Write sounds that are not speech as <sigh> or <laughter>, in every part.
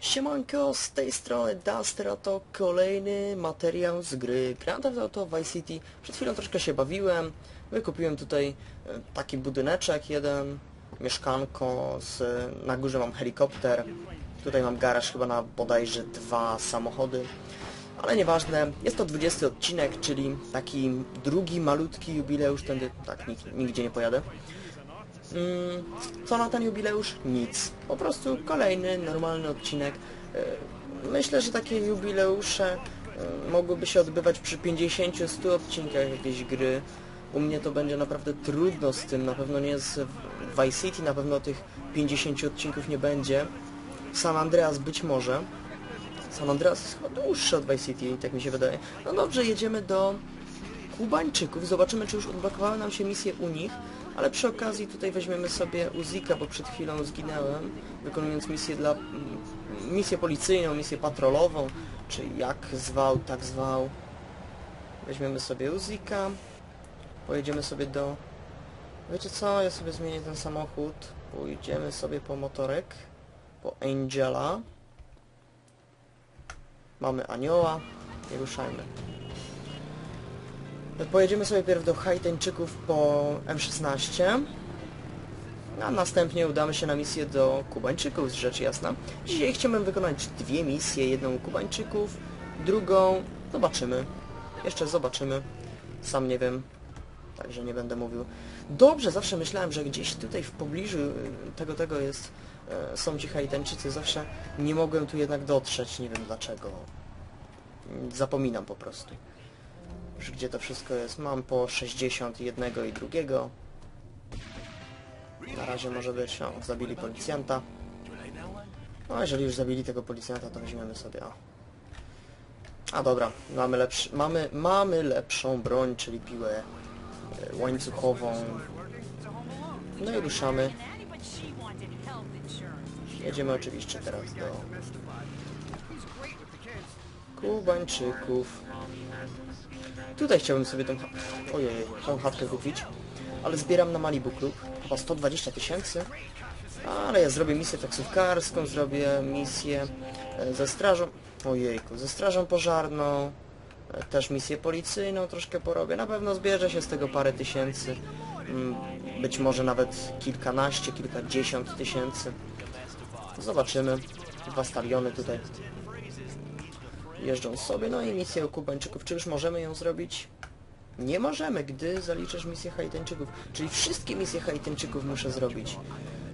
Siemanko, z tej strony Duster, a to kolejny materiał z gry Grand Theft Auto Vice City. Przed chwilą troszkę się bawiłem, wykupiłem tutaj e, taki budyneczek jeden, mieszkanko, z, na górze mam helikopter, tutaj mam garaż chyba na bodajże dwa samochody, ale nieważne, jest to 20 odcinek, czyli taki drugi malutki jubileusz, tędy tak nig- nigdzie nie pojadę. Mm, Co na ten jubileusz? Nic. Po prostu kolejny, normalny odcinek. E, Myślę, że takie jubileusze e, mogłyby się odbywać przy 50-100 odcinkach jakiejś gry. U mnie to będzie naprawdę trudno z tym, na pewno nie z Vice City, na pewno tych 50 odcinków nie będzie. San Andreas być może. San Andreas jest chyba dłuższy od Vice City, tak mi się wydaje. No dobrze, jedziemy do Kubańczyków. Zobaczymy, czy już odblokowały nam się misje u nich, ale przy okazji tutaj weźmiemy sobie Uzika, bo przed chwilą zginęłem, wykonując misję dla... mm, misję policyjną, misję patrolową, czy jak zwał, tak zwał. Weźmiemy sobie Uzika, pojedziemy sobie do... Wiecie co, ja sobie zmienię ten samochód, pójdziemy sobie po motorek, po Angela. Mamy anioła i ruszajmy. Pojedziemy sobie pierw do Haiteńczyków po M16, a następnie udamy się na misję do Kubańczyków, rzecz jasna. Dzisiaj chciałbym wykonać dwie misje, jedną u Kubańczyków, drugą zobaczymy. Jeszcze zobaczymy. Sam nie wiem, także nie będę mówił. Dobrze, zawsze myślałem, że gdzieś tutaj w pobliżu y, tego tego jest, e, są ci Haitańczycy. Zawsze nie mogłem tu jednak dotrzeć, nie wiem dlaczego. Zapominam po prostu już gdzie to wszystko jest. Mam po 60 jednego i drugiego. Na razie może być, o, zabili policjanta. No, jeżeli już zabili tego policjanta, to weźmiemy sobie, o. A dobra, mamy, lepszy, mamy, mamy lepszą broń, czyli piłę e, łańcuchową. No i ruszamy. Jedziemy oczywiście teraz do Kubańczyków. Tutaj chciałbym sobie tą, ojej, tą chatkę kupić, ale zbieram na Malibu Club, chyba 120 tysięcy, ale ja zrobię misję taksówkarską, zrobię misję e, ze strażą, ojejku, ze strażą pożarną, e, też misję policyjną troszkę porobię, na pewno zbierze się z tego parę tysięcy, mm, być może nawet kilkanaście, kilkadziesiąt tysięcy, zobaczymy, dwa stadiony tutaj jeżdżą sobie, no i misję Kubańczyków. Czy już możemy ją zrobić? Nie możemy, gdy zaliczasz misję Haitańczyków. Czyli wszystkie misje Haitańczyków muszę zrobić.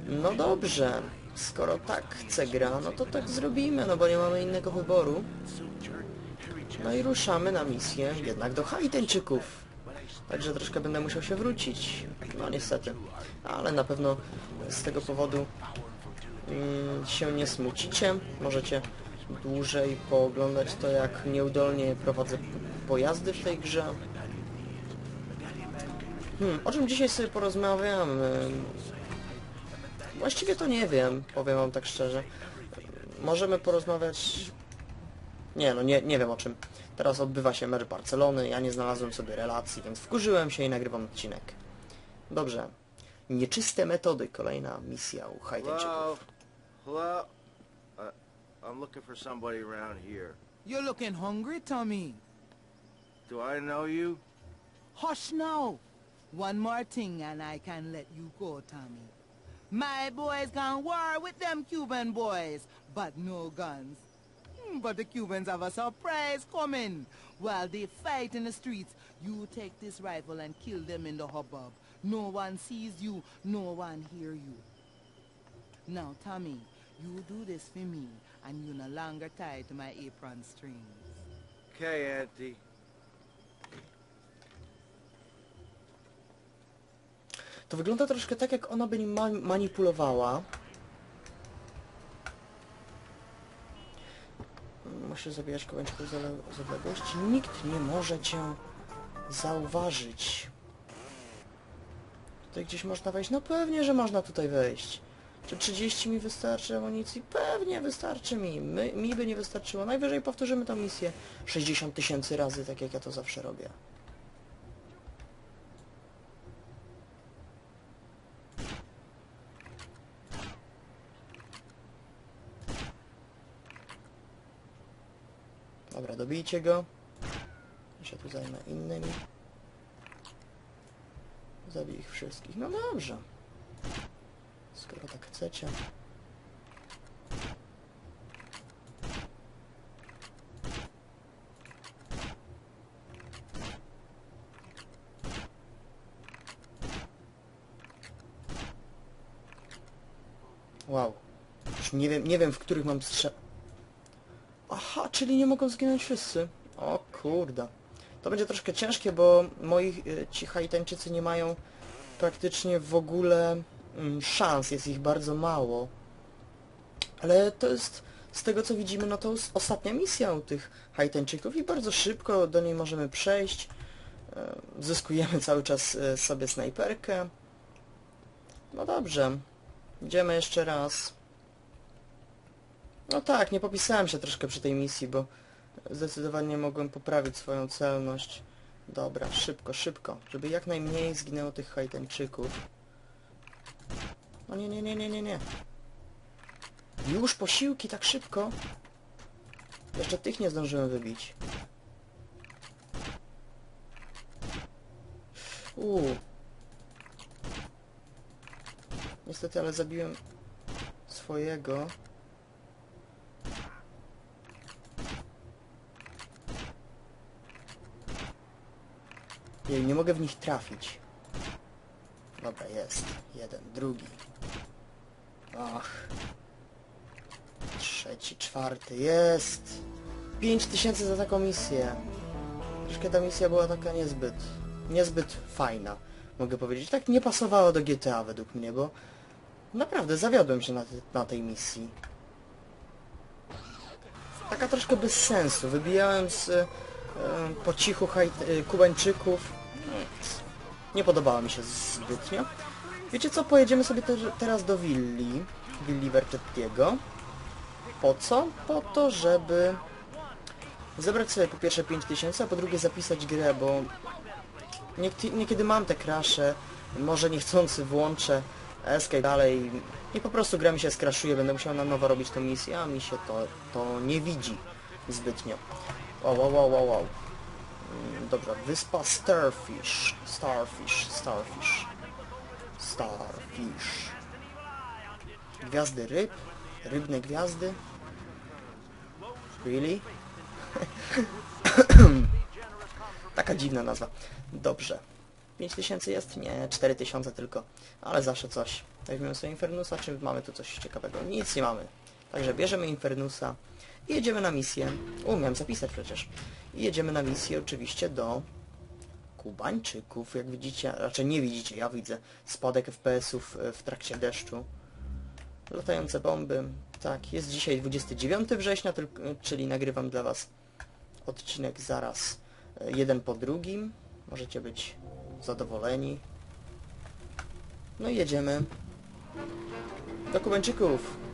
No dobrze, skoro tak chce gra, no to tak zrobimy, no bo nie mamy innego wyboru. No i ruszamy na misję jednak do Haitańczyków. Także troszkę będę musiał się wrócić. No niestety. Ale na pewno z tego powodu mm, się nie smucicie. Możecie dłużej pooglądać to, jak nieudolnie prowadzę pojazdy w tej grze. Hmm, o czym dzisiaj sobie porozmawiamy? Właściwie to nie wiem, powiem wam tak szczerze. Możemy porozmawiać... Nie, no nie, nie wiem o czym. Teraz odbywa się mecz Barcelony, ja nie znalazłem sobie relacji, więc wkurzyłem się i nagrywam odcinek. Dobrze. Nieczyste metody, kolejna misja u Haitańczyków. Hello? Hello? I'm looking for somebody around here. You're looking hungry, Tommy. Do I know you? Hush now. One more thing and I can let you go, Tommy. My boys can war with them Cuban boys, but no guns. Hmm, But the Cubans have a surprise coming. While they fight in the streets, you take this rifle and kill them in the hubbub. No one sees you, no one hear you. Now, Tommy, you do this for me, and you no longer tied to my apron strings. Okay, Auntie. To wygląda troszkę tak, jak ona by nim ma manipulowała. Musisz zabijać odle- z odległości. Nikt nie może cię zauważyć. Tutaj gdzieś można wejść? No pewnie, że można tutaj wejść. Czy 30 mi wystarczy amunicji? Pewnie wystarczy mi. My, mi by nie wystarczyło. Najwyżej powtórzymy tą misję 60 tysięcy razy, tak jak ja to zawsze robię. Dobra, dobijcie go. Ja się tu zajmę innymi. Zabij ich wszystkich. No dobrze. Chcecie. Wow. Już nie wiem, nie wiem w których mam strze... Aha, czyli nie mogą zginąć wszyscy. O kurde. To będzie troszkę ciężkie, bo moi y, ci Haitańczycy nie mają praktycznie w ogóle szans, jest ich bardzo mało. Ale to jest, z tego co widzimy, no to ostatnia misja u tych Haitańczyków i bardzo szybko do niej możemy przejść. E, Zyskujemy cały czas e, sobie snajperkę. No dobrze. Idziemy jeszcze raz. No tak, nie popisałem się troszkę przy tej misji, bo zdecydowanie mogłem poprawić swoją celność. Dobra, szybko, szybko, żeby jak najmniej zginęło tych Haitańczyków. No nie, nie, nie, nie, nie, nie. Już posiłki tak szybko? Jeszcze tych nie zdążyłem wybić. Uuu. Niestety, ale zabiłem swojego. Jej, nie mogę w nich trafić. Dobra, jest. Jeden, drugi. Ach. Trzeci, czwarty, jest! Pięć tysięcy za taką misję. Troszkę ta misja była taka niezbyt, niezbyt fajna, mogę powiedzieć. Tak nie pasowała do GTA według mnie, bo naprawdę zawiodłem się na, te, na tej misji. Taka troszkę bez sensu. Wybijałem z e, po cichu e, Kubańczyków. Nie podobała mi się zbytnio. Wiecie co? Pojedziemy sobie te, teraz do willi. Willi Vertettiego. Po co? Po to, żeby zebrać sobie po pierwsze 5000, a po drugie zapisać grę, bo niekiedy, mam te krasze, może niechcący włączę escape dalej i po prostu gra mi się skraszuje, będę musiał na nowo robić tą misję, a mi się to, to nie widzi zbytnio. Wow, wow, wow, wow, wow. Dobra, wyspa Starfish. Starfish, Starfish. Starfish. Gwiazdy ryb? Rybne gwiazdy? Really? <coughs> Taka dziwna nazwa. Dobrze. 5000 jest? Nie, 4000 tylko. Ale zawsze coś. Weźmiemy sobie Infernusa, czy mamy tu coś ciekawego? Nic nie mamy. Także bierzemy Infernusa i jedziemy na misję. Umiem zapisać przecież. I jedziemy na misję oczywiście do Kubańczyków. Jak widzicie, raczej nie widzicie, ja widzę spadek FPS-ów e, w trakcie deszczu. Latające bomby. Tak, jest dzisiaj 29 września, czyli nagrywam dla Was odcinek zaraz e, jeden po drugim. Możecie być zadowoleni. No i jedziemy do Kubańczyków.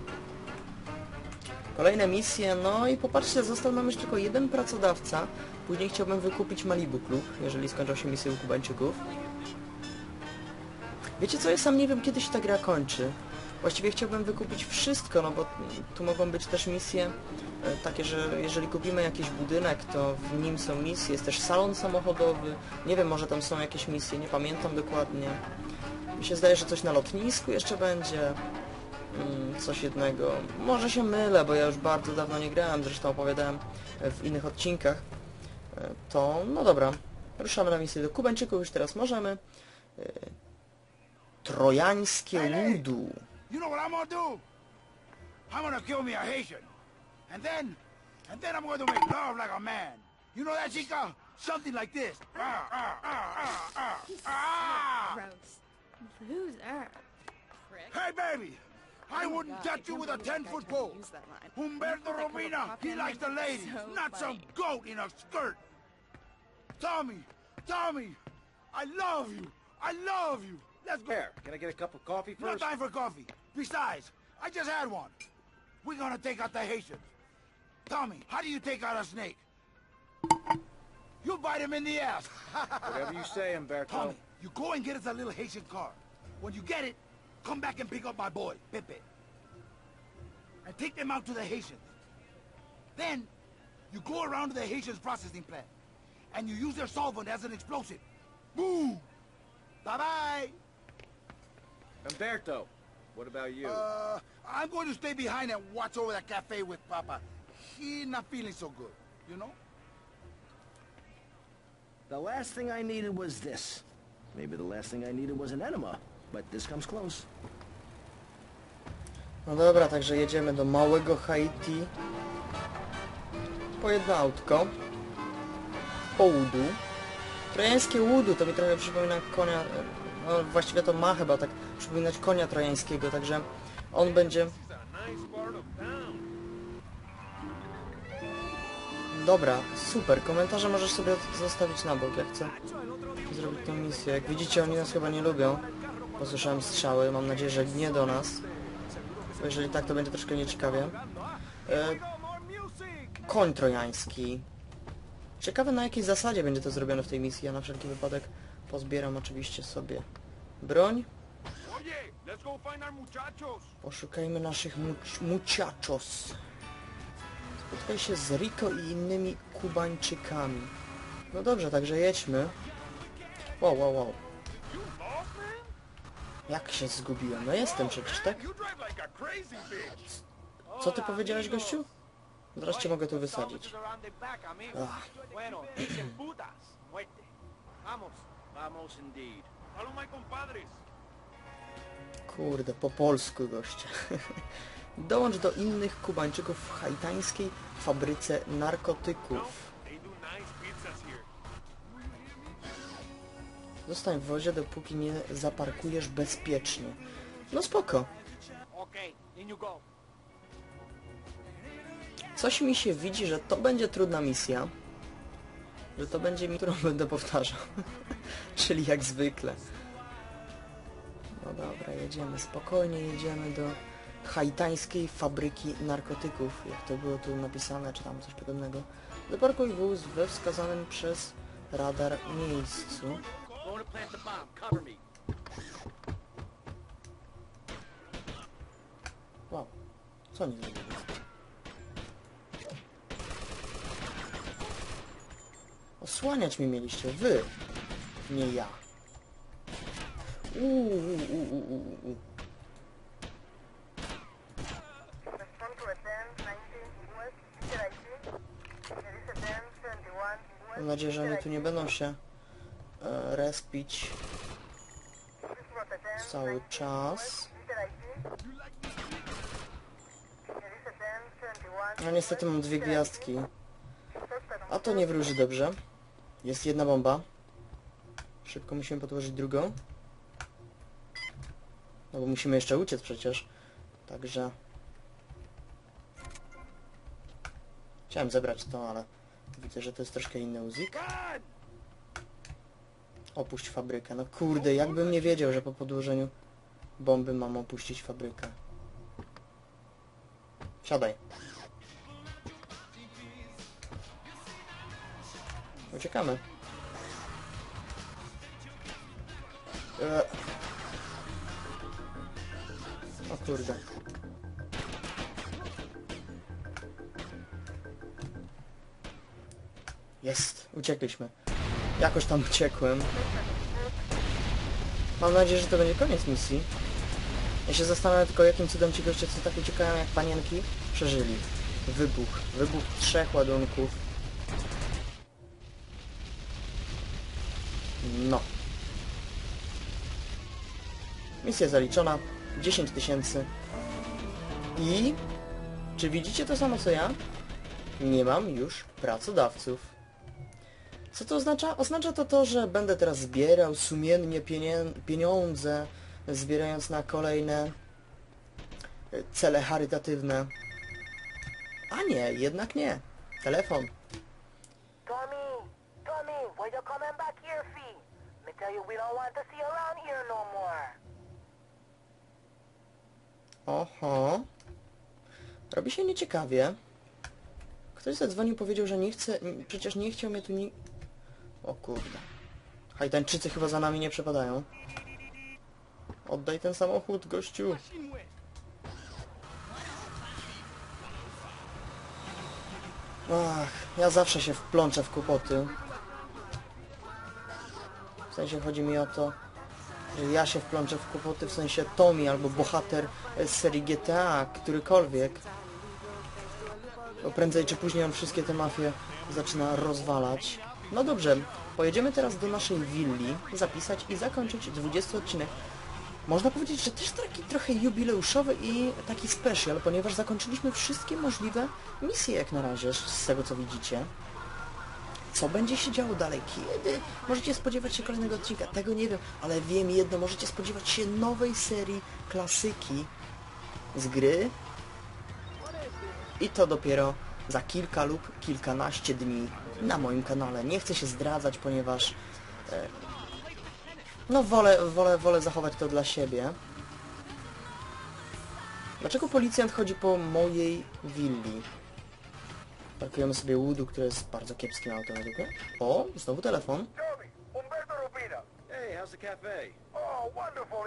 Kolejne misje, no i popatrzcie, został nam już tylko jeden pracodawca. Później chciałbym wykupić Malibu Klub, jeżeli skończą się misje u Kubańczyków. Wiecie co, ja sam nie wiem kiedy się ta gra kończy. Właściwie chciałbym wykupić wszystko, no bo tu mogą być też misje e, takie, że jeżeli kupimy jakiś budynek, to w nim są misje, jest też salon samochodowy, nie wiem, może tam są jakieś misje, nie pamiętam dokładnie. Mi się zdaje, że coś na lotnisku jeszcze będzie, coś jednego. Może się mylę, bo ja już bardzo dawno nie grałem, zresztą opowiadałem e, w innych odcinkach. E, To, no dobra, ruszamy na misję do Kubańczyków, już teraz możemy. E, Trojańskie Ludu. You know what I'm gonna do? I'm gonna kill me a Haitian. And then, and then I'm to make love like a man. You know that, chica? Something like this. Ah, ah, ah, ah, ah, ah. Gross. That? Prick. Hey, baby! I Oh wouldn't God, I touch you with a believe that guy 10-foot pole. use that line. Humberto You look like a Robina, he likes the ladies, So not some goat in a skirt. Tommy, Tommy, I love you. I love you. Let's go. Here, can I get a cup of coffee first? No time for coffee. Besides, I just had one. We're gonna take out the Haitians. Tommy, how do you take out a snake? You bite him in the ass. <laughs> Whatever you say, Umberto. Tommy, you go and get us a little Haitian car. When you get it, come back and pick up my boy, Pepe. And take them out to the Haitians. Then, You go around to the Haitians' processing plant, and you use their solvent as an explosive. Boom! Bye-bye! Humberto, what about you? Uh, I'm going to stay behind and watch over that cafe with Papa. He not feeling so good, you know? The last thing I needed was this. Maybe the last thing I needed was an enema, but this comes close. No dobra, także jedziemy do małego Haiti. Po jedno autko. Po łudu. Trojańskie łudu to mi trochę przypomina konia... No właściwie to ma chyba tak przypominać konia trojańskiego, także on będzie... Dobra, super. Komentarze możesz sobie zostawić na bok. Ja chcę zrobić tę misję. Jak widzicie, oni nas chyba nie lubią. Posłyszałem strzały. Mam nadzieję, że nie do nas. Bo jeżeli tak, to będzie troszkę nieciekawie. E, koń trojański. Ciekawe na jakiej zasadzie będzie to zrobione w tej misji. Ja na wszelki wypadek pozbieram oczywiście sobie broń. Poszukajmy naszych much muchachos. Spotkaj się z Rico i innymi Kubańczykami. No dobrze, także jedźmy. Wow, wow, wow. Jak się zgubiłem? No jestem przecież, tak? Co ty powiedziałeś, gościu? Zaraz cię mogę tu wysadzić. Ach, kurde, po polsku, goście. <laughs> Dołącz do innych Kubańczyków w haitańskiej fabryce narkotyków. Zostań w wozie, dopóki nie zaparkujesz bezpiecznie. No spoko. Coś mi się widzi, że to będzie trudna misja. Że to będzie mi, którą będę powtarzał. <laughs> Czyli jak zwykle. No dobra, jedziemy spokojnie, jedziemy do haitańskiej fabryki narkotyków, jak to było tu napisane, czy tam coś podobnego. Zaparkuj wóz we wskazanym przez radar miejscu. To plant the bomb. Cover me. Wow, co oni zrobili? Osłaniać mi mieliście, wy, nie ja. Uuu, uuu, uuu, uuu, uuu. Respond to attend 19 West, Peter IT. There is attend 71 West. Mam nadzieję, że oni tu nie będą się respić what attend cały 19 czas. West, Peter IT. There is attend 71 No niestety mam dwie gwiazdki, a to nie wróży dobrze. Jest jedna bomba. Szybko musimy podłożyć drugą. No bo musimy jeszcze uciec przecież. Także... Chciałem zebrać to, ale widzę, że to jest troszkę inny uzik. Opuść fabrykę. No kurde, jakbym nie wiedział, że po podłożeniu bomby mam opuścić fabrykę. Siadaj. Uciekamy. E... O kurde. Jest, uciekliśmy. Jakoś tam uciekłem. Mam nadzieję, że to będzie koniec misji. Ja się zastanawiam tylko, jakim cudem ci goście, co tak uciekają jak panienki, przeżyli. Wybuch. Wybuch trzech ładunków. No. Misja zaliczona. 10 tysięcy. I... Czy widzicie to samo co ja? Nie mam już pracodawców. Co to oznacza? Oznacza to to, że będę teraz zbierał sumiennie pieniądze, zbierając na kolejne e, cele charytatywne. A nie, jednak nie. Telefon. Tommy, Tommy, why you coming back here, fee? Me tell you we don't want to see you around here no more. Oho. Robi się nieciekawie. Ktoś zadzwonił, powiedział, że nie chce... Przecież nie chciał mnie tu ni... O kurde. Hajtańczycy chyba za nami nie przepadają. Oddaj ten samochód, gościu. Ach, ja zawsze się wplączę w kłopoty. W sensie chodzi mi o to, że ja się wplączę w kłopoty, w sensie Tommy albo bohater z serii GTA, którykolwiek. Bo prędzej czy później on wszystkie te mafie zaczyna rozwalać. No dobrze, pojedziemy teraz do naszej willi, zapisać i zakończyć 20 odcinek. Można powiedzieć, że też taki trochę jubileuszowy i taki special, ponieważ zakończyliśmy wszystkie możliwe misje jak na razie, z tego co widzicie. Co będzie się działo dalej? Kiedy możecie spodziewać się kolejnego odcinka? Tego nie wiem, ale wiem jedno, możecie spodziewać się nowej serii klasyki z gry i to dopiero za kilka lub kilkanaście dni na moim kanale. Nie chcę się zdradzać, ponieważ e, no wolę, wolę, wolę zachować to dla siebie. Dlaczego policjant chodzi po mojej willi? Parkujemy sobie Woodu, które jest bardzo kiepskim autem według mnie. O, znowu telefon. Tommy, Humberto Rubina. Hey, how's the cafe? Oh, wonderful.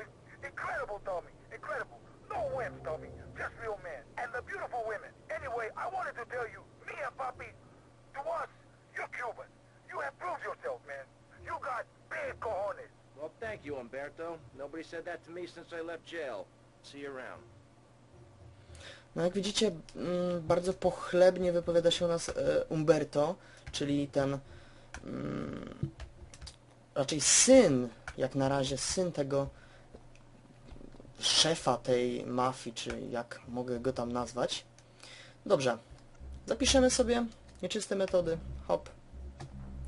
Incredible, Tommy. Incredible. No wimps, Tommy. Just real men. And the beautiful women. Anyway, I wanted to tell you, me and Papi, to us, you're Cuban. You have proved yourself, man. You got big cojones. Well, thank you, Umberto. Nobody said that to me since I left jail. See you around. No jak widzicie, mm, bardzo pochlebnie wypowiada się u nas e, Umberto, czyli ten mm, raczej syn, jak na razie syn tego szefa tej mafii, czy jak mogę go tam nazwać. Dobrze, zapiszemy sobie nieczyste metody. Hop.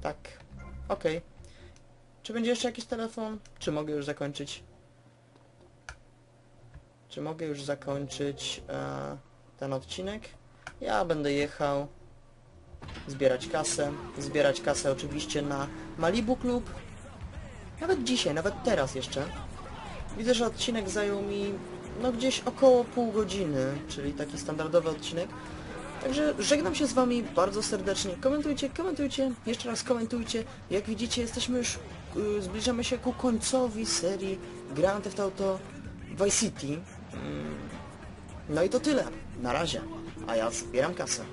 Tak. Okej. Czy będzie jeszcze jakiś telefon? Czy mogę już zakończyć? Czy mogę już zakończyć e, ten odcinek? Ja będę jechał zbierać kasę. Zbierać kasę oczywiście na Malibu Club. Nawet dzisiaj, nawet teraz jeszcze. Widzę, że odcinek zajął mi no gdzieś około pół godziny, czyli taki standardowy odcinek. Także żegnam się z Wami bardzo serdecznie. Komentujcie, komentujcie, jeszcze raz komentujcie. Jak widzicie, jesteśmy już, y, zbliżamy się ku końcowi serii Grand Theft Auto Vice City. Mm, No i to tyle. Na razie. A ja zbieram kasę.